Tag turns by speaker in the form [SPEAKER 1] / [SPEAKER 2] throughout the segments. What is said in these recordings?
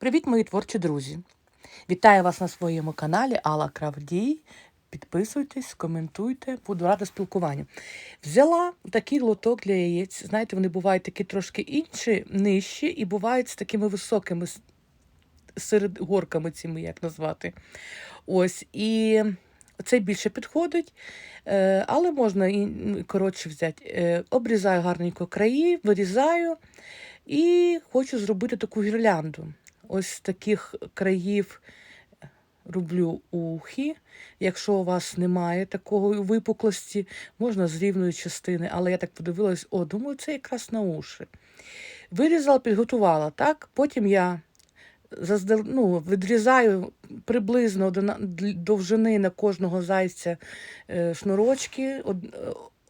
[SPEAKER 1] Привіт, мої творчі друзі! Вітаю вас на своєму каналі Алла Кравдій. Підписуйтесь, коментуйте, буду рада спілкуванню. Взяла такий лоток для яєць. Знаєте, вони бувають такі трошки інші, нижчі, і бувають з такими високими серед горками цими, як назвати. Ось. І цей більше підходить, е, але можна і коротше взяти. Е, Обрізаю гарненько краї, вирізаю і хочу зробити таку гірлянду. Ось таких країв роблю ухи. Якщо у вас немає такого випуклості, можна з рівної частини, але я так подивилась, о, думаю, це якраз на уші. Вирізала, підготувала, так? Потім я заздал... ну, відрізаю приблизно одна- д- довжини на кожного зайця е, шнурочки,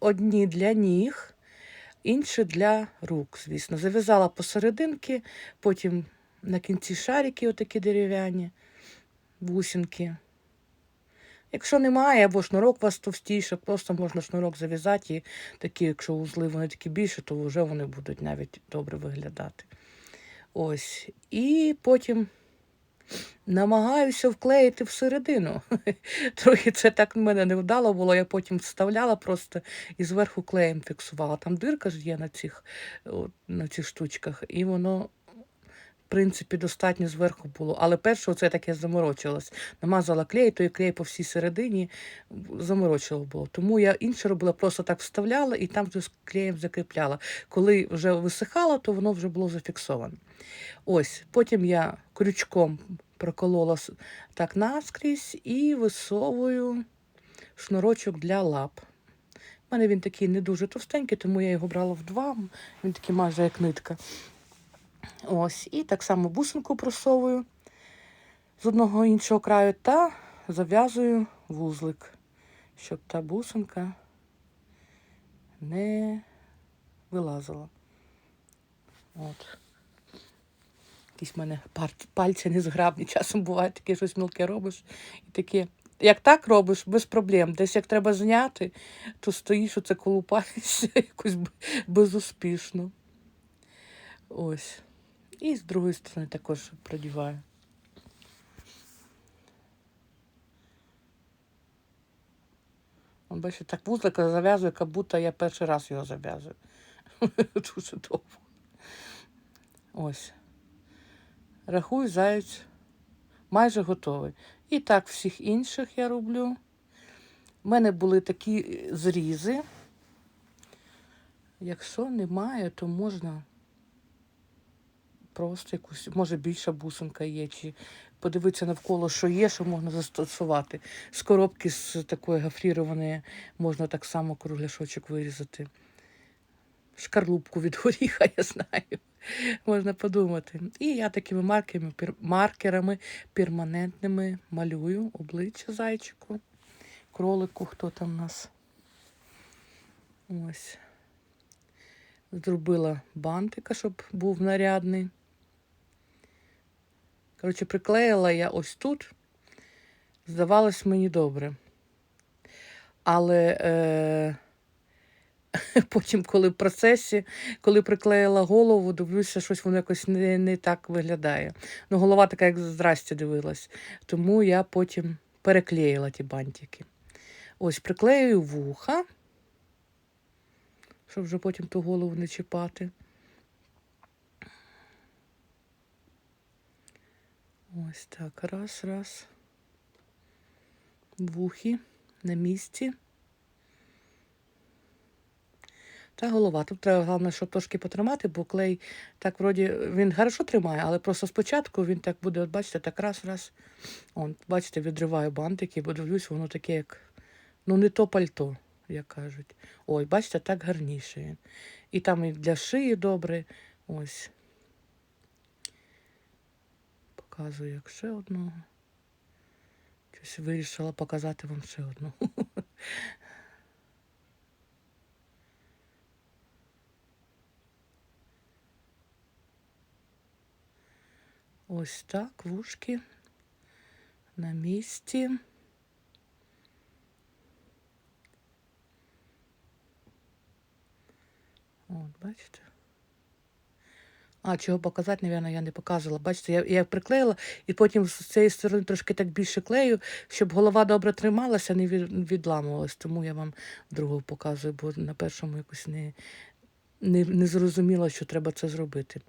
[SPEAKER 1] одні для ніг, інші для рук, звісно. Зав'язала посерединки, потім на кінці шарики, отакі дерев'яні, бусинки. Якщо немає, або шнурок у вас товстіше, просто можна шнурок зав'язати, і такі, якщо узли вони такі більше, то вже вони будуть навіть добре виглядати. Ось. І потім намагаюся вклеїти всередину. Трохи це так в мене не вдало було. Я потім вставляла просто і зверху клеєм фіксувала. Там дирка ж є на цих, на цих штучках, і воно. Принципі, достатньо зверху було. Але перше це таке заморочилось. Намазала клей, то і клей по всій середині заморочило було. Тому я інше робила, просто так вставляла і там вже з клеєм закріпляла. Коли вже висихало, то воно вже було зафіксоване. Ось, потім я крючком проколола так наскрізь і висовую шнурочок для лап. У мене він такий не дуже товстенький, тому я його брала в два. Він такий майже як нитка. Ось, і так само бусинку просовую з одного іншого краю та зав'язую вузлик, щоб та бусинка не вилазила. От. Якісь в мене пальці незграбні. Часом буває таке щось мілке робиш. І таке. Як так робиш, без проблем. Десь як треба зняти, то стоїш, оце колупаєшся якось безуспішно. Ось. І з другої сторони також продіваю. Бачите, так вузлика зав'язую, як будто я перший раз його зав'язую. Дуже довго. Ось. Рахую, заяць майже готовий. І так всіх інших я роблю. У мене були такі зрізи. Якщо немає, то можна просто якусь, може більша бусинка є, чи подивитися навколо, що є, що можна застосувати. З коробки з такої гофрірованої можна так само кругляшочок вирізати. Шкарлупку від горіха, я знаю. Можна подумати. І я такими маркерами, пер- маркерами перманентними малюю обличчя зайчику, кролику, хто там у нас. Ось. Зробила бантика, щоб був нарядний. Коротше, приклеїла я ось тут. Здавалось мені добре. Але е, потім, коли в процесі, коли приклеїла голову, дивлюся, щось воно якось не, не так виглядає. Ну, голова така, як здрасті дивилась. Тому я потім переклеїла ті бантики. Ось приклеюю вуха, щоб вже потім ту голову не чіпати. Ось так, раз, раз. Вухи на місці. Та голова. Тут треба, головне, щоб трошки потримати, бо клей так вроді він хорошо тримає, але просто спочатку він так буде, от бачите, так раз, раз. Он, бачите, відриваю бантики, бо дивлюсь, воно таке, як ну не то пальто, як кажуть. Ой, бачите, так гарніше він. І там і для шиї добре. Ось. Показую як ще одного. Щось вирішила показати вам ще одну. Ось так, вушки на місці. От, бачите? А, чого показати, напевно, я не показувала. Бачите, я, я приклеїла і потім з цієї сторони трошки так більше клею, щоб голова добре трималася, не відламувалась. Тому я вам другу показую, бо на першому якось не, не, не зрозуміла, що треба це зробити.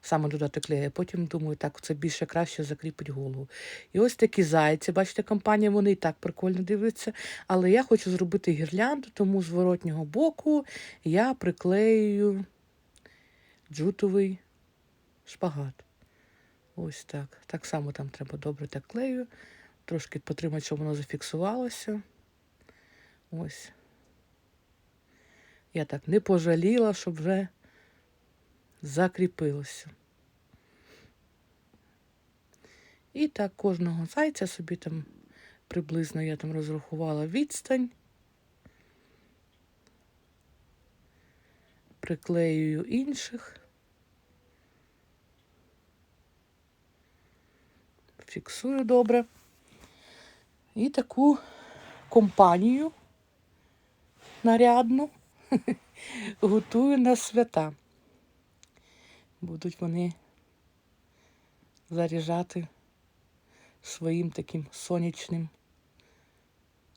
[SPEAKER 1] Саме додати клею. Потім думаю, так, це більше краще закріпить голову. І ось такі зайці. Бачите, компанія, вони і так прикольно дивляться. Але я хочу зробити гірлянду, тому з воротнього боку я приклею джутовий шпагат. Ось так. Так само там треба добре так клею. Трошки потримати, щоб воно зафіксувалося. Ось. Я так не пожаліла, щоб вже закріпилося. І так кожного зайця собі там приблизно я там розрахувала відстань. Приклеюю інших. Фіксую добре. І таку компанію нарядну готую на свята. Будуть вони заряджати своїм таким сонячним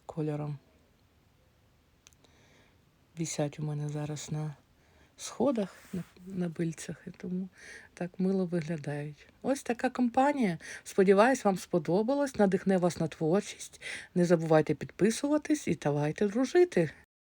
[SPEAKER 1] кольором. Вісять у мене зараз на сходах, на, на бильцях, і тому так мило виглядають. Ось така компанія. Сподіваюсь, вам сподобалось, надихне вас на творчість. Не забувайте підписуватись і давайте дружити.